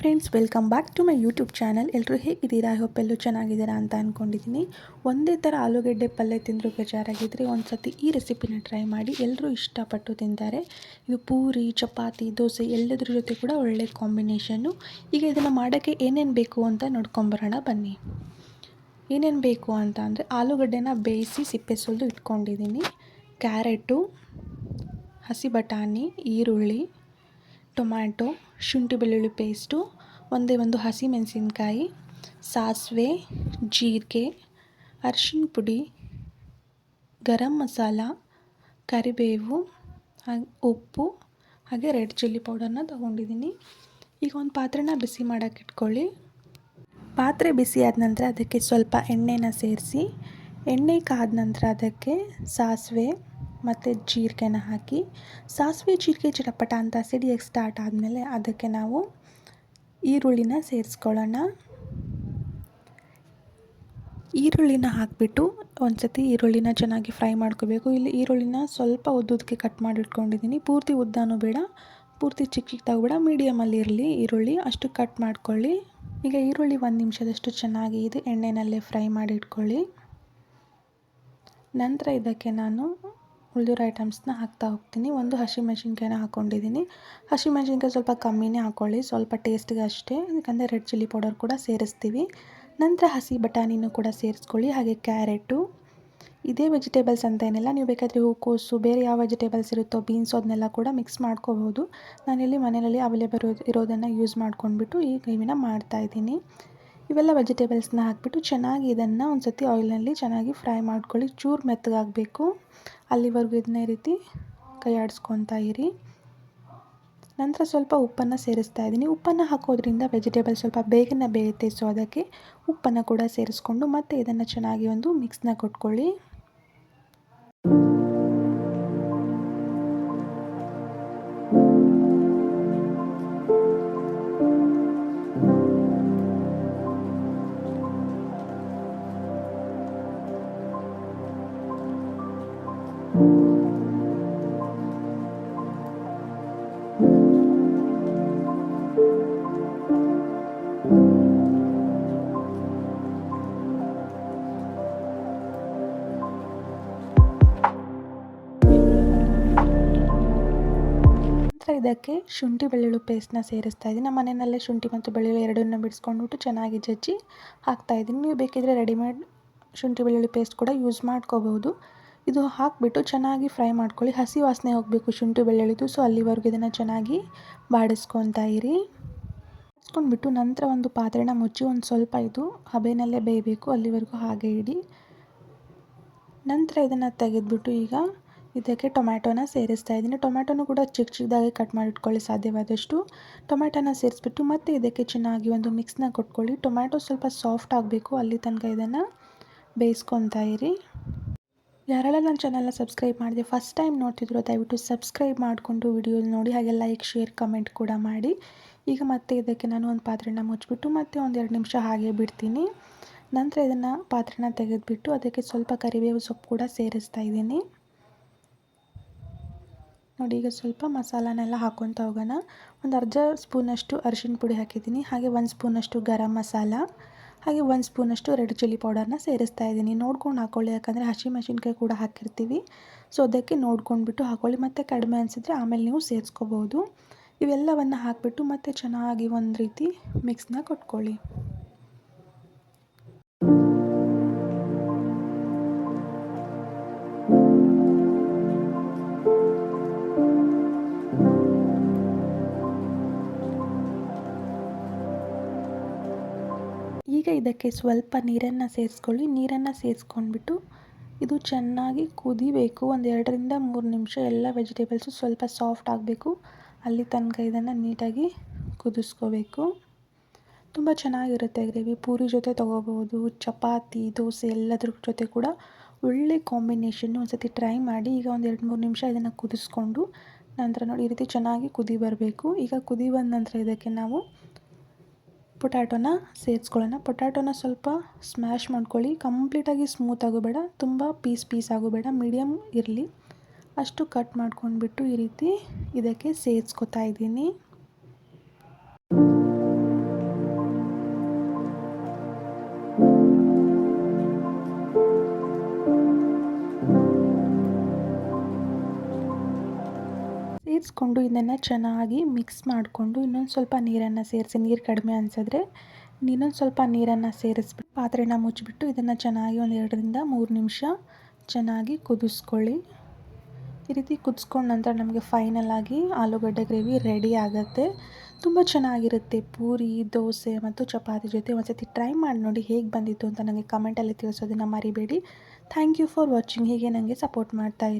Friends welcome back to my YouTube channel ಎಲ್ಲರೂ ಹೇಗಿದ್ದೀರಾ? I hope ಎಲ್ಲರೂ ಚೆನ್ನಾಗಿದ್ದೀರಾ ಅಂತ ಅಂದ್ಕೊಂಡಿದ್ದೀನಿ ಒಂದೇ ಥರ ಆಲೂಗಡ್ಡೆ ಪಲ್ಯ ತಿಂದರೂ ಬೇಜಾರಾಗಿದ್ದರೆ ಒಂದು ಸತಿ ಈ ರೆಸಿಪಿನ ಟ್ರೈ ಮಾಡಿ ಎಲ್ಲರೂ ಇಷ್ಟಪಟ್ಟು ತಿಂತಾರೆ. ಇದು ಪೂರಿ, ಚಪಾತಿ, ದೋಸೆ ಎಲ್ಲದ್ರ ಜೊತೆ ಕೂಡ ಒಳ್ಳೆ ಕಾಂಬಿನೇಷನ್ನು ಈಗ ಇದನ್ನು ಮಾಡೋಕ್ಕೆ ಏನೇನು ಬೇಕು ಅಂತ ನೋಡ್ಕೊಂಬರೋಣ, ಬನ್ನಿ. ಏನೇನು ಬೇಕು ಅಂತ ಅಂದರೆ ಆಲೂಗಡ್ಡೆನ ಬೇಯಿಸಿ ಸಿಪ್ಪೆ ಸುಲಿದು ಇಟ್ಕೊಂಡಿದ್ದೀನಿ. ಕ್ಯಾರೆಟು, ಹಸಿ ಬಟಾಣಿ, ಈರುಳ್ಳಿ ಟೊಮ್ಯಾಟೊ, ಶುಂಠಿ ಬೆಳ್ಳುಳ್ಳಿ ಪೇಸ್ಟು, ಒಂದೇ ಒಂದು ಹಸಿ ಮೆಣಸಿನ್ಕಾಯಿ ಸಾಸಿವೆ, ಜೀರಿಗೆ, ಅರ್ಶಿಣ ಪುಡಿ, ಗರಂ ಮಸಾಲ, ಕರಿಬೇವು, ಹಾಗೆ ಉಪ್ಪು, ಹಾಗೆ ರೆಡ್ ಚಿಲ್ಲಿ ಪೌಡರ್ನ ತೊಗೊಂಡಿದ್ದೀನಿ. ಈಗ ಒಂದು ಪಾತ್ರೆನ ಬಿಸಿ ಮಾಡೋಕ್ಕೆ ಇಟ್ಕೊಳ್ಳಿ. ಪಾತ್ರೆ ಬಿಸಿ ಆದ ನಂತರ ಅದಕ್ಕೆ ಸ್ವಲ್ಪ ಎಣ್ಣೆನ ಸೇರಿಸಿ, ಎಣ್ಣೆ ಕಾದ ನಂತರ ಅದಕ್ಕೆ ಸಾಸಿವೆ ಮತ್ತು ಜೀರಿಗೆನ ಹಾಕಿ, ಸಾಸಿವೆ ಜೀರಿಗೆ ಚಿಟಪಟ ಅಂತ ಸಿಡಿಯೋಕ್ಕೆ ಸ್ಟಾರ್ಟ್ ಆದಮೇಲೆ ಅದಕ್ಕೆ ನಾವು ಈರುಳ್ಳಿನ ಸೇರಿಸ್ಕೊಳ್ಳೋಣ. ಈರುಳ್ಳಿನ ಹಾಕಿಬಿಟ್ಟು ಒಂದು ಸತಿ ಈರುಳ್ಳಿನ ಚೆನ್ನಾಗಿ ಫ್ರೈ ಮಾಡ್ಕೋಬೇಕು. ಇಲ್ಲಿ ಈರುಳ್ಳಿನ ಸ್ವಲ್ಪ ಉದ್ದುದಕ್ಕೆ ಕಟ್ ಮಾಡಿ ಇಟ್ಕೊಂಡಿದ್ದೀನಿ ಪೂರ್ತಿ ಉದ್ದನೂ ಬೇಡ, ಪೂರ್ತಿ ಚಿಕ್ಕ ಚಿಕ್ಕದಾಗೂ ಬೇಡ ಮೀಡಿಯಮಲ್ಲಿ ಇರಲಿ ಈರುಳ್ಳಿ. ಅಷ್ಟು ಕಟ್ ಮಾಡ್ಕೊಳ್ಳಿ. ಈಗ ಈರುಳ್ಳಿ ಒಂದು ನಿಮಿಷದಷ್ಟು ಚೆನ್ನಾಗಿ ಇದು ಎಣ್ಣೆನಲ್ಲೇ ಫ್ರೈ ಮಾಡಿ ಇಟ್ಕೊಳ್ಳಿ ನಂತರ ಇದಕ್ಕೆ ನಾನು ಉಳಿದಿರೋ ಐಟಮ್ಸ್ನ ಹಾಕ್ತಾ ಹೋಗ್ತೀನಿ. ಒಂದು ಹಸಿಮೆಣ್ಸಿನ್ಕಾಯಿನ ಹಾಕ್ಕೊಂಡಿದ್ದೀನಿ ಹಸಿಮೆಣ್ಸಿನ್ಕಾಯಿ ಸ್ವಲ್ಪ ಕಮ್ಮಿನೇ ಹಾಕ್ಕೊಳ್ಳಿ ಸ್ವಲ್ಪ ಟೇಸ್ಟ್ಗೆ ಅಷ್ಟೇ. ಯಾಕಂದರೆ ರೆಡ್ ಚಿಲ್ಲಿ ಪೌಡರ್ ಕೂಡ ಸೇರಿಸ್ತೀವಿ. ನಂತರ ಹಸಿ ಬಟಾಣಿನೂ ಕೂಡ ಸೇರಿಸ್ಕೊಳ್ಳಿ, ಹಾಗೆ ಕ್ಯಾರೆಟು. ಇದೇ ವೆಜಿಟೇಬಲ್ಸ್ ಅಂತ ಏನಿಲ್ಲ, ನೀವು ಬೇಕಾದರೆ ಹೂಕೋಸು ಬೇರೆ ಯಾವ ವೆಜಿಟೇಬಲ್ಸ್ ಇರುತ್ತೋ ಬೀನ್ಸ್ ಅದನ್ನೆಲ್ಲ ಕೂಡ ಮಿಕ್ಸ್ ಮಾಡ್ಕೋಬೋದು. ನಾನಿಲ್ಲಿ ಮನೆಯಲ್ಲಿ ಅವೈಲೇಬಲ್ ಇರೋದನ್ನು ಯೂಸ್ ಮಾಡ್ಕೊಂಡ್ಬಿಟ್ಟು ಈ ಗ್ರೇವಿನ ಮಾಡ್ತಾಯಿದ್ದೀನಿ ಇವೆಲ್ಲ ವೆಜಿಟೇಬಲ್ಸ್ನ ಹಾಕಿಬಿಟ್ಟು ಚೆನ್ನಾಗಿ ಇದನ್ನು ಒಂದು ಸತಿ ಆಯಿಲ್ನಲ್ಲಿ ಚೆನ್ನಾಗಿ ಫ್ರೈ ಮಾಡ್ಕೊಳ್ಳಿ. ಚೂರು ಮೆತ್ತಗಾಗಬೇಕು. ಅಲ್ಲಿವರೆಗೂ ಇದನ್ನೇ ರೀತಿ ಕೈ ಆಡಿಸ್ಕೊತಾ ಇರಿ. ನಂತರ ಸ್ವಲ್ಪ ಉಪ್ಪನ್ನು ಸೇರಿಸ್ತಾ ಇದ್ದೀನಿ. ಉಪ್ಪನ್ನು ಹಾಕೋದ್ರಿಂದ ವೆಜಿಟೇಬಲ್ ಸ್ವಲ್ಪ ಬೇಗನೆ ಬೇಯುತ್ತೆ. ಸೊ, ಅದಕ್ಕೆ ಉಪ್ಪನ್ನು ಕೂಡ ಸೇರಿಸ್ಕೊಂಡು ಮತ್ತು ಇದನ್ನು ಚೆನ್ನಾಗಿ ಒಂದು ಮಿಕ್ಸ್ನ ಕೊಟ್ಕೊಳ್ಳಿ. ಇದಕ್ಕೆ ಶುಂಠಿ ಬೆಳ್ಳುಳ್ಳಿ ಪೇಸ್ಟ್ನ ಸೇರಿಸ್ತಾ ಇದ್ದೀನಿ. ನಮ್ಮ ಮನೆಯಲ್ಲೇ ಶುಂಠಿ ಮತ್ತು ಬೆಳ್ಳುಳ್ಳಿ ಎರಡನ್ನೂ ಬಿಡಿಸ್ಕೊಂಡ್ಬಿಟ್ಟು ಚೆನ್ನಾಗಿ ಜಜ್ಜಿ ಹಾಕ್ತಾಯಿದ್ದೀನಿ ನೀವು ಬೇಕಿದ್ರೆ ರೆಡಿಮೇಡ್ ಶುಂಠಿ ಬೆಳ್ಳುಳ್ಳಿ ಪೇಸ್ಟ್ ಕೂಡ ಯೂಸ್ ಮಾಡ್ಕೋಬೋದು ಇದು ಹಾಕಿಬಿಟ್ಟು ಚೆನ್ನಾಗಿ ಫ್ರೈ ಮಾಡ್ಕೊಳ್ಳಿ. ಹಸಿ ವಾಸನೆ ಹೋಗಬೇಕು ಶುಂಠಿ ಬೆಳ್ಳುಳ್ಳಿದು. ಸೊ ಅಲ್ಲಿವರೆಗೂ ಇದನ್ನು ಚೆನ್ನಾಗಿ ಬಾಡಿಸ್ಕೊತಾ ಇರಿ. ಬಾಡಿಸ್ಕೊಂಡ್ಬಿಟ್ಟು ನಂತರ ಒಂದು ಪಾತ್ರೆನ ಮುಚ್ಚಿ ಒಂದು ಸ್ವಲ್ಪ ಇದು ಹಬೆನಲ್ಲೇ ಬೇಯಬೇಕು. ಅಲ್ಲಿವರೆಗೂ ಹಾಗೆ ಇಡಿ. ನಂತರ ಇದನ್ನು ತೆಗೆದುಬಿಟ್ಟು ಈಗ ಇದಕ್ಕೆ ಟೊಮ್ಯಾಟೋನ ಸೇರಿಸ್ತಾ ಇದ್ದೀನಿ. ಟೊಮ್ಯಾಟೋನು ಕೂಡ ಚಿಕ್ಕ ಚಿಕ್ಕದಾಗಿ ಕಟ್ ಮಾಡಿಟ್ಕೊಳ್ಳಿ ಸಾಧ್ಯವಾದಷ್ಟು. ಟೊಮ್ಯಾಟೋನ ಸೇರಿಸ್ಬಿಟ್ಟು ಮತ್ತೆ ಇದಕ್ಕೆ ಚೆನ್ನಾಗಿ ಒಂದು ಮಿಕ್ಸ್ನ ಕೊಟ್ಕೊಳ್ಳಿ. ಟೊಮ್ಯಾಟೊ ಸ್ವಲ್ಪ ಸಾಫ್ಟ್ ಆಗಬೇಕು. ಅಲ್ಲಿ ತನಕ ಇದನ್ನು ಬೇಯಿಸ್ಕೊತಾ ಇರಿ. ಯಾರೆಲ್ಲ ನನ್ನ ಚಾನಲ್ನ ಸಬ್ಸ್ಕ್ರೈಬ್ ಮಾಡಿದೆ ಫಸ್ಟ್ ಟೈಮ್ ನೋಡ್ತಿದ್ರು, ದಯವಿಟ್ಟು ಸಬ್ಸ್ಕ್ರೈಬ್ ಮಾಡಿಕೊಂಡು ವಿಡಿಯೋ ನೋಡಿ, ಹಾಗೆ ಲೈಕ್ ಶೇರ್ ಕಮೆಂಟ್ ಕೂಡ ಮಾಡಿ. ಈಗ ಮತ್ತೆ ಇದಕ್ಕೆ ನಾನು ಒಂದು ಪಾತ್ರೆನ ಮುಚ್ಚಿಬಿಟ್ಟು ಮತ್ತೆ ಒಂದೆರಡು ನಿಮಿಷ ಹಾಗೆ ಬಿಡ್ತೀನಿ. ನಂತರ ಇದನ್ನು ಪಾತ್ರೆನ ತೆಗೆದುಬಿಟ್ಟು ಅದಕ್ಕೆ ಸ್ವಲ್ಪ ಕರಿಬೇವು ಸೊಪ್ಪು ಕೂಡ ಸೇರಿಸ್ತಾ ಇದ್ದೀನಿ. ನೋಡಿ, ಈಗ ಸ್ವಲ್ಪ ಮಸಾಲನೆಲ್ಲ ಹಾಕ್ಕೊತ ಹೋಗೋಣ. ಒಂದು ಅರ್ಧ ಸ್ಪೂನಷ್ಟು ಅರಿಶಿನ ಪುಡಿ ಹಾಕಿದ್ದೀನಿ, ಹಾಗೆ ಒಂದು ಸ್ಪೂನಷ್ಟು ಗರಂ ಮಸಾಲ. ಹಾಗೆ ಒಂದು ಸ್ಪೂನಷ್ಟು ರೆಡ್ ಚಿಲ್ಲಿ ಪೌಡರ್ನ ಸೇರಿಸ್ತಾ ಇದ್ದೀನಿ. ನೋಡ್ಕೊಂಡು ಹಾಕ್ಕೊಳ್ಳಿ ಯಾಕಂದರೆ ಹಸಿಮೆಣ್ಸಿನ್ಕಾಯಿ ಕೂಡ ಹಾಕಿರ್ತೀವಿ. ಸೊ ಅದಕ್ಕೆ ನೋಡ್ಕೊಂಡ್ಬಿಟ್ಟು ಹಾಕ್ಕೊಳ್ಳಿ ಮತ್ತು ಕಡಿಮೆ ಅನಿಸಿದ್ರೆ ಆಮೇಲೆ ನೀವು ಸೇರಿಸ್ಕೋಬೋದು. ಇವೆಲ್ಲವನ್ನು ಹಾಕಿಬಿಟ್ಟು ಮತ್ತೆ ಚೆನ್ನಾಗಿ ಒಂದು ರೀತಿ ಮಿಕ್ಸ್ನ ಕೊಟ್ಕೊಳ್ಳಿ. ಈಗ ಇದಕ್ಕೆ ಸ್ವಲ್ಪ ನೀರನ್ನು ಸೇರಿಸ್ಕೊಳ್ಳಿ. ನೀರನ್ನು ಸೇರಿಸ್ಕೊಂಡ್ಬಿಟ್ಟು ಇದು ಚೆನ್ನಾಗಿ ಕುದಿಬೇಕು. ಒಂದು ಎರಡರಿಂದ ಮೂರು ನಿಮಿಷ ಎಲ್ಲ ವೆಜಿಟೇಬಲ್ಸು ಸ್ವಲ್ಪ ಸಾಫ್ಟ್ ಆಗಬೇಕು. ಅಲ್ಲಿ ತನಕ ಇದನ್ನು ನೀಟಾಗಿ ಕುದಿಸ್ಕೋಬೇಕು. ತುಂಬ ಚೆನ್ನಾಗಿರುತ್ತೆ ಗ್ರೇವಿ. ಪೂರಿ ಜೊತೆ ತೊಗೋಬೋದು, ಚಪಾತಿ, ದೋಸೆ ಎಲ್ಲದ್ರ ಜೊತೆ ಕೂಡ ಒಳ್ಳೆ ಕಾಂಬಿನೇಷನ್ನು ಒಂದು ಸತಿ ಟ್ರೈ ಮಾಡಿ ಈಗ ಒಂದು ಎರಡು ಮೂರು ನಿಮಿಷ ಇದನ್ನು ಕುದಿಸ್ಕೊಂಡು ನಂತರ ನೋಡಿ ಈ ರೀತಿ ಚೆನ್ನಾಗಿ ಕುದಿ ಬರಬೇಕು. ಈಗ ಕುದಿ ಬಂದ ನಂತರ ಇದಕ್ಕೆ ನಾವು ಪೊಟ್ಯಾಟೋನ ಸೇರಿಸ್ಕೊಳ್ಳೋಣ. ಪೊಟ್ಯಾಟೋನ ಸ್ವಲ್ಪ ಸ್ಮ್ಯಾಶ್ ಮಾಡ್ಕೊಳ್ಳಿ. ಕಂಪ್ಲೀಟಾಗಿ ಸ್ಮೂತ್ ಆಗೋಬೇಡ. ತುಂಬ ಪೀಸ್ ಪೀಸ್ ಆಗೋಬೇಡ. ಮೀಡಿಯಮ್ ಇರಲಿ. ಅಷ್ಟು ಕಟ್ ಮಾಡ್ಕೊಂಡ್ಬಿಟ್ಟು ಈ ರೀತಿ ಇದಕ್ಕೆ ಸೇರಿಸ್ಕೊತಾ ಇದ್ದೀನಿ. ಸೇರಿಸ್ಕೊಂಡು ಇದನ್ನು ಚೆನ್ನಾಗಿ ಮಿಕ್ಸ್ ಮಾಡಿಕೊಂಡು ಇನ್ನೊಂದು ಸ್ವಲ್ಪ ನೀರನ್ನು ಸೇರಿಸಿ, ನೀರು ಕಡಿಮೆ ಅನಿಸಿದ್ರೆ ಇನ್ನೊಂದು ಸ್ವಲ್ಪ ನೀರನ್ನು ಸೇರಿಸ್ಬಿಟ್ಟು ಪಾತ್ರೆನ ಮುಚ್ಚಿಬಿಟ್ಟು ಇದನ್ನು ಚೆನ್ನಾಗಿ ಒಂದು ಎರಡರಿಂದ ಮೂರು ನಿಮಿಷ ಚೆನ್ನಾಗಿ ಕುದಿಸ್ಕೊಳ್ಳಿ. ಈ ರೀತಿ ಕುದಿಸ್ಕೊಂಡ ನಂತರ ನಮಗೆ ಫೈನಲ್ ಆಗಿ ಆಲೂಗಡ್ಡೆ ಗ್ರೇವಿ ರೆಡಿ ಆಗುತ್ತೆ. ತುಂಬ ಚೆನ್ನಾಗಿರುತ್ತೆ. ಪೂರಿ, ದೋಸೆ ಮತ್ತು ಚಪಾತಿ ಜೊತೆ ಒಂದ್ಸತಿ ಟ್ರೈ ಮಾಡಿ ನೋಡಿ ಹೇಗೆ ಬಂದಿತ್ತು ಅಂತ ನನಗೆ ಕಮೆಂಟಲ್ಲಿ ತಿಳಿಸೋದನ್ನು ಮರಿಬೇಡಿ. ಥ್ಯಾಂಕ್ ಯು ಫಾರ್ ವಾಚಿಂಗ್ ಹೀಗೆ ನನಗೆ ಸಪೋರ್ಟ್ ಮಾಡ್ತಾಯಿರಿ